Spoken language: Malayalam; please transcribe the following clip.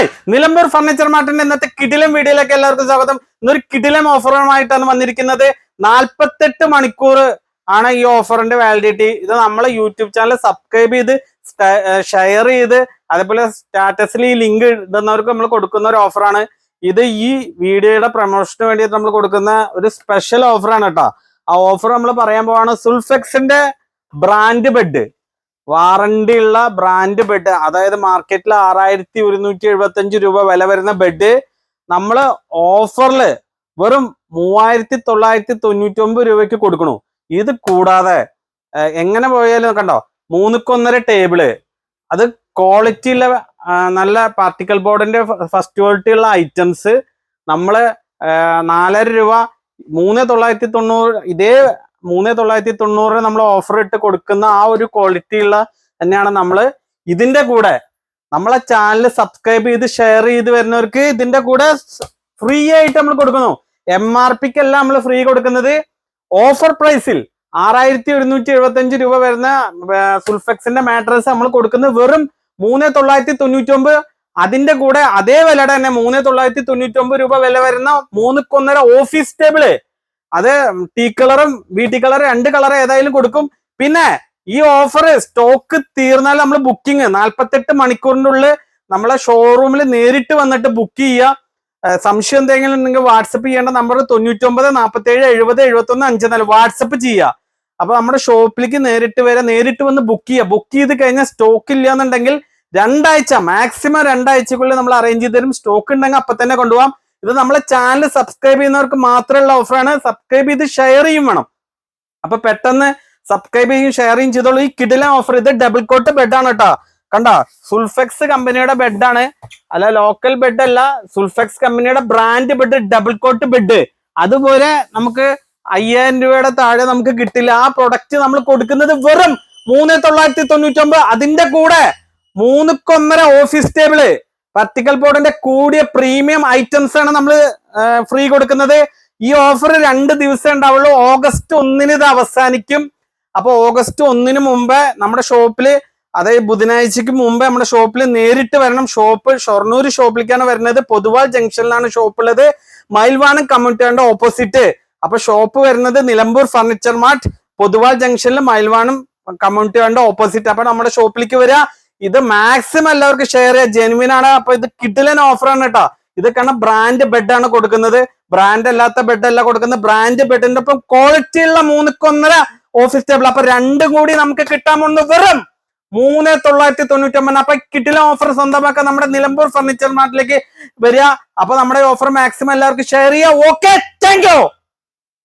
ഹായ് നിലമ്പൂർ ഫർണിച്ചർ മാർട്ടിന്റെ ഇന്നത്തെ കിടിലം വീഡിയോയിലേക്ക് എല്ലാവർക്കും സ്വാഗതം. ഇന്നൊരു കിടിലം ഓഫറുമായിട്ടാണ് വന്നിരിക്കുന്നത്. നാൽപ്പത്തെട്ട് മണിക്കൂർ ആണ് ഈ ഓഫറിന്റെ വാലിഡിറ്റി ഇത് നമ്മളെ യൂട്യൂബ് ചാനൽ സബ്സ്ക്രൈബ് ചെയ്ത് ഷെയർ ചെയ്ത് അതേപോലെ സ്റ്റാറ്റസിൽ ഈ ലിങ്ക് ഇടുന്നവർക്ക് നമ്മൾ കൊടുക്കുന്ന ഒരു ഓഫറാണ്. ഇത് ഈ വീഡിയോയുടെ പ്രൊമോഷന് വേണ്ടിയിട്ട് നമ്മൾ കൊടുക്കുന്ന ഒരു സ്പെഷ്യൽ ഓഫറാണ് കേട്ടോ. ആ ഓഫർ നമ്മൾ പറയാൻ പോവാണ് സുൾഫെക്സിന്റെ ബ്രാൻഡ് ബെഡ് വാറണ്ടി ഉള്ള ബ്രാൻഡ് ബെഡ് അതായത് മാർക്കറ്റിൽ ആറായിരത്തി ഒരുന്നൂറ്റി എഴുപത്തി അഞ്ച് രൂപ വില വരുന്ന ബെഡ് നമ്മൾ ഓഫറിൽ വെറും മൂവായിരത്തി തൊള്ളായിരത്തി തൊണ്ണൂറ്റി ഒമ്പത് രൂപയ്ക്ക് കൊടുക്കണു. ഇത് കൂടാതെ എങ്ങനെ പോയാലും കണ്ടോ മൂന്നുക്കൊന്നര ടേബിൾ അത് ക്വാളിറ്റി ഉള്ള നല്ല പാർട്ടിക്കൽ ബോർഡിന്റെ ഫസ്റ്റ് ക്വാളിറ്റി ഉള്ള ഐറ്റംസ് നമ്മൾ നാലര രൂപ മൂന്ന് തൊള്ളായിരത്തി തൊണ്ണൂറ് ഇതേ മൂന്ന് തൊള്ളായിരത്തി തൊണ്ണൂറിന് നമ്മൾ ഓഫർ ഇട്ട് കൊടുക്കുന്ന ആ ഒരു ക്വാളിറ്റി ഉള്ള തന്നെയാണ് നമ്മൾ ഇതിന്റെ കൂടെ. നമ്മളെ ചാനൽ സബ്സ്ക്രൈബ് ചെയ്ത് ഷെയർ ചെയ്ത് വരുന്നവർക്ക് ഇതിന്റെ കൂടെ ഫ്രീ ആയിട്ട് നമ്മൾ കൊടുക്കുന്നു. എം ആർ പിക്ക് അല്ല നമ്മൾ ഫ്രീ കൊടുക്കുന്നത്. ഓഫർ പ്രൈസിൽ ആറായിരത്തി ഒരുന്നൂറ്റി എഴുപത്തി അഞ്ച് രൂപ വരുന്ന സുൽഫെക്സിന്റെ മാട്രസ് നമ്മൾ കൊടുക്കുന്നത് വെറും മൂന്ന് തൊള്ളായിരത്തി തൊണ്ണൂറ്റി ഒമ്പത് അതിന്റെ കൂടെ അതേ വിലയുടെ തന്നെ മൂന്ന് തൊള്ളായിരത്തി തൊണ്ണൂറ്റി ഒമ്പത് രൂപ വില വരുന്ന മൂന്നുക്കൊന്നര ഓഫീസ് ടേബിൾ അത് ടീ കളറും വി ടി കളറും രണ്ട് കളർ ഏതായാലും കൊടുക്കും. പിന്നെ ഈ ഓഫർ സ്റ്റോക്ക് തീർന്നാൽ നമ്മൾ ബുക്കിംഗ് നാൽപ്പത്തെട്ട് മണിക്കൂറിന്റെ ഉള്ളിൽ നമ്മളെ ഷോറൂമിൽ നേരിട്ട് വന്നിട്ട് ബുക്ക് ചെയ്യുക. സംശയം എന്തെങ്കിലും ഉണ്ടെങ്കിൽ വാട്സപ്പ് ചെയ്യേണ്ട നമ്പർ തൊണ്ണൂറ്റൊമ്പത് നാൽപ്പത്തി ഏഴ് എഴുപത് എഴുപത്തി ഒന്ന് അഞ്ച് നാല് വാട്സപ്പ് ചെയ്യുക. അപ്പൊ നമ്മുടെ ഷോപ്പിലേക്ക് നേരിട്ട് വരെ നേരിട്ട് വന്ന് ബുക്ക് ചെയ്യുക. ബുക്ക് ചെയ്ത് കഴിഞ്ഞാൽ സ്റ്റോക്ക് ഇല്ല എന്നുണ്ടെങ്കിൽ രണ്ടാഴ്ച മാക്സിമം രണ്ടാഴ്ചക്കുള്ളിൽ നമ്മൾ അറേഞ്ച് ചെയ്ത് തരും. സ്റ്റോക്ക് ഉണ്ടെങ്കിൽ അപ്പൊ തന്നെ കൊണ്ടുപോകാം ഇത് നമ്മളെ ചാനൽ സബ്സ്ക്രൈബ് ചെയ്യുന്നവർക്ക് മാത്രമുള്ള ഓഫറാണ് സബ്സ്ക്രൈബ് ചെയ്ത് ഷെയർ ചെയ്യും വേണം. അപ്പൊ പെട്ടെന്ന് സബ്സ്ക്രൈബ് ചെയ്യും ഷെയർ ചെയ്യും ചെയ്തോളൂ. ഈ കിടില ഓഫർ ഇത് ഡബിൾ കോട്ട് ബെഡാണ് കേട്ടോ കണ്ട? സുൾഫെക്സ് കമ്പനിയുടെ ബെഡാണ് അല്ല ലോക്കൽ ബെഡ് അല്ല. സുൾഫെക്സ് കമ്പനിയുടെ brand bed double coat bed അതുപോലെ നമുക്ക് അയ്യായിരം രൂപയുടെ താഴെ നമുക്ക് കിട്ടില്ല. ആ പ്രൊഡക്റ്റ് നമ്മൾ കൊടുക്കുന്നത് വെറും മൂന്ന് തൊള്ളായിരത്തി തൊണ്ണൂറ്റി ഒമ്പത് അതിന്റെ കൂടെ മൂന്നുക്കൊന്നര ഓഫീസ് ടേബിൾ പർട്ടിക്കൽ ബോർഡിന്റെ കൂടിയ പ്രീമിയം ഐറ്റംസ് ആണ് നമ്മൾ ഫ്രീ കൊടുക്കുന്നത്. ഈ ഓഫർ രണ്ട് ദിവസം ഉണ്ടാവുള്ളൂ. ഓഗസ്റ്റ് ഒന്നിന് ഇത് അവസാനിക്കും. അപ്പൊ ഓഗസ്റ്റ് ഒന്നിന് മുമ്പ് നമ്മുടെ ഷോപ്പിൽ അതായത് ബുധനാഴ്ചക്ക് മുമ്പ് നമ്മുടെ ഷോപ്പിൽ നേരിട്ട് വരണം ഷോപ്പ് ഷൊർണൂർ ഷോപ്പിലേക്കാണ് വരുന്നത്. പൊതുവാൾ ജംഗ്ഷനിലാണ് ഷോപ്പ് ഉള്ളത്. മയിൽവാനം കമ്മ്യൂണിറ്റിയുടെ ഓപ്പോസിറ്റ് അപ്പൊ ഷോപ്പ് വരുന്നത് നിലമ്പൂർ ഫർണിച്ചർ മാർട്ട് പൊതുവാൾ ജംഗ്ഷനിൽ മയിൽവാനം കമ്മ്യൂണിറ്റിയുടെ ഓപ്പോസിറ്റ് അപ്പൊ നമ്മുടെ ഷോപ്പിലേക്ക് വരിക ഇത് മാക്സിമം എല്ലാവർക്കും ഷെയർ ചെയ്യുക ജെനുവിൻ ആണ്. അപ്പൊ ഇത് കിഡിലൻ ഓഫറാണ് കേട്ടോ. ഇത് കാരണം ബ്രാൻഡ് ബെഡ് ആണ് കൊടുക്കുന്നത്. ബ്രാൻഡ് അല്ലാത്ത ബെഡ് അല്ല കൊടുക്കുന്നത്. ബ്രാൻഡ് ബെഡിന്റെ ഒപ്പം ക്വാളിറ്റി ഉള്ള മൂന്നുക്കൊന്നര ഓഫീസ് ടേബിൾ അപ്പൊ രണ്ടും കൂടി നമുക്ക് കിട്ടാൻ പോകുന്നത് വെറും മൂന്ന് തൊള്ളായിരത്തി തൊണ്ണൂറ്റി ഒമ്പത് അപ്പൊ കിട്ടിലെ ഓഫർ സ്വന്തമാക്കാൻ നമ്മുടെ നിലമ്പൂർ ഫർണിച്ചർ മാർട്ടിലേക്ക് വരിക. അപ്പൊ നമ്മുടെ ഓഫർ മാക്സിമം എല്ലാവർക്കും ഷെയർ ചെയ്യുക ഓക്കെ താങ്ക് യു